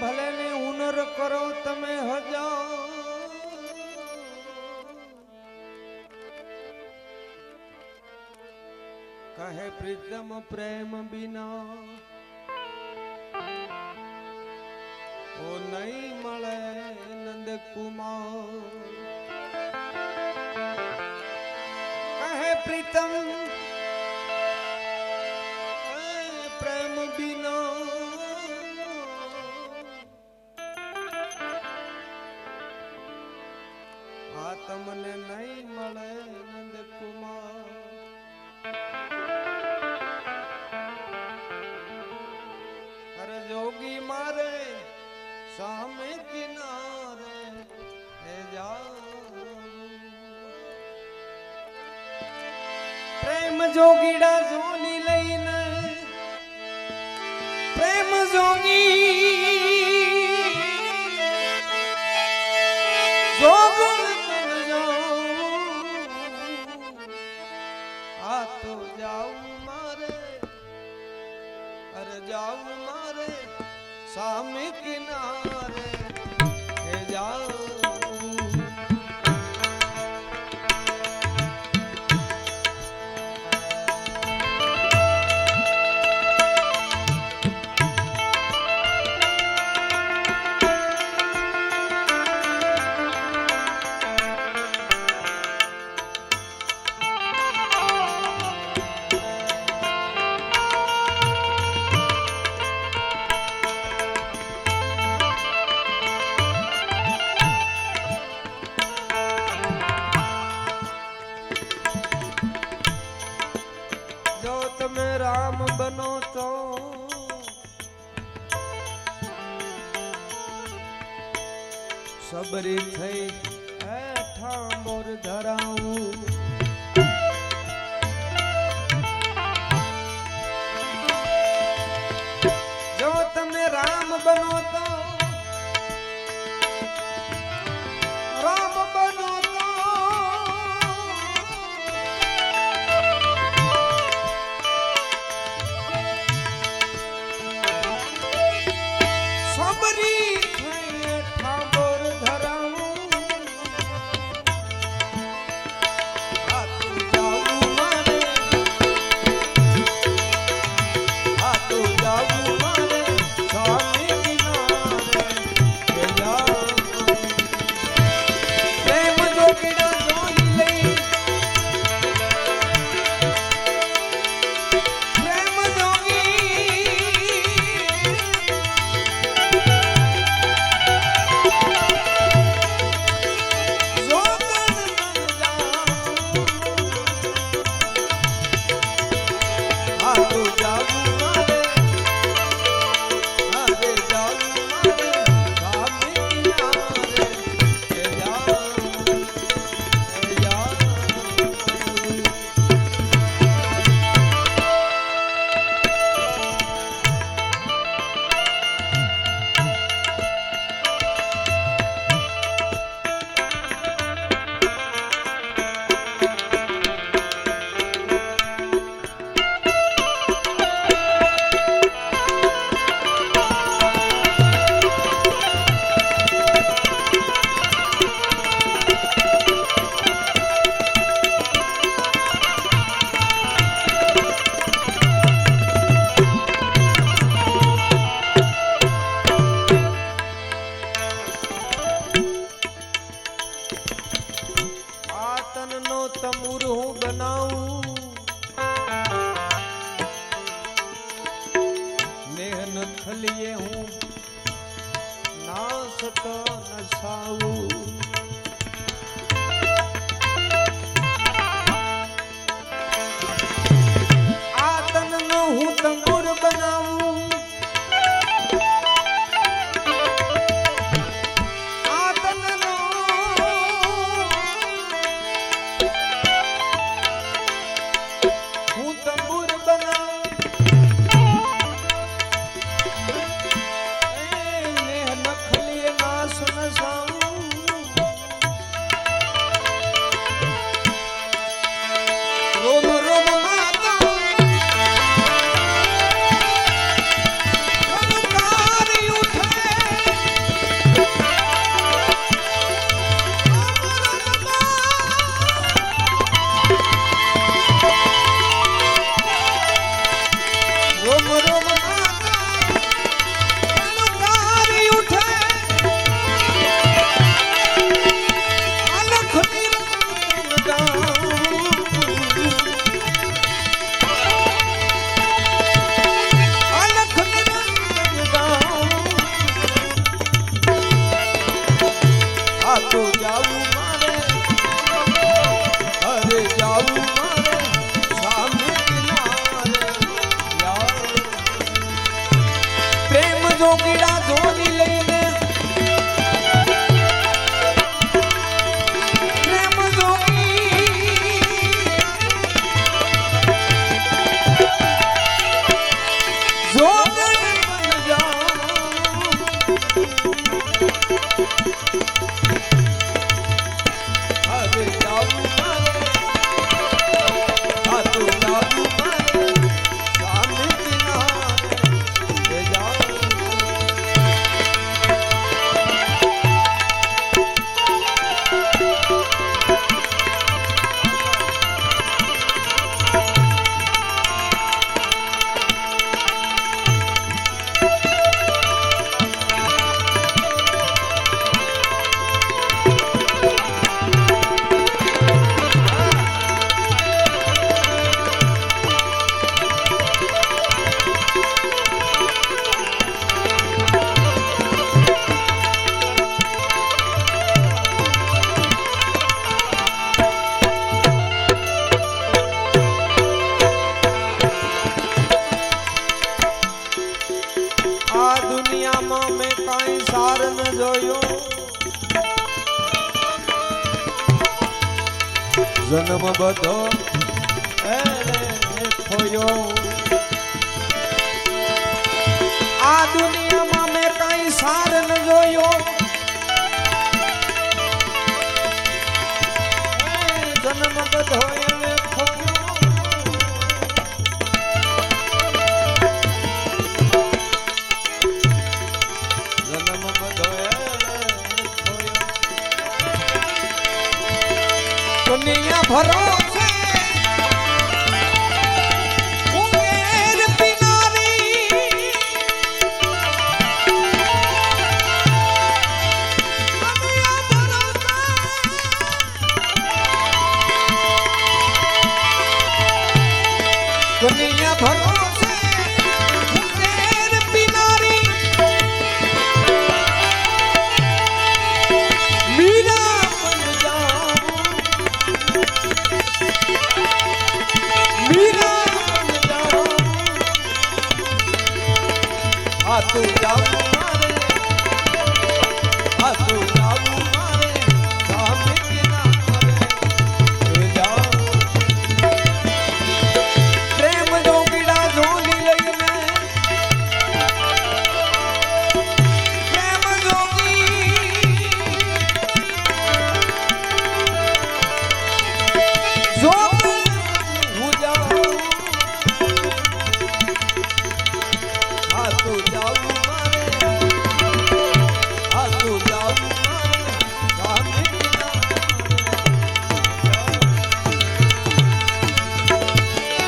ભલે ને હુનર કરો તમે હજાર કહે પ્રીતમ પ્રેમ બિના ઓ નહીં મળે નંદ કુમાર કહે પ્રીતમ તમને નહીં મળે નંદ કુમાર. અરે જોગી મારે, સામે કિનારે હે જા પ્રેમ જોગીડા જોની સામે કિનારે હે સબરી થઈ હેઠા મોર ધરાવું નસાવું જોગીડા જોની લઈને. પ્રેમ જોગી. જોગણી બન જાઉં હવે જાઉં જન્મ બધો. એને દુનિયા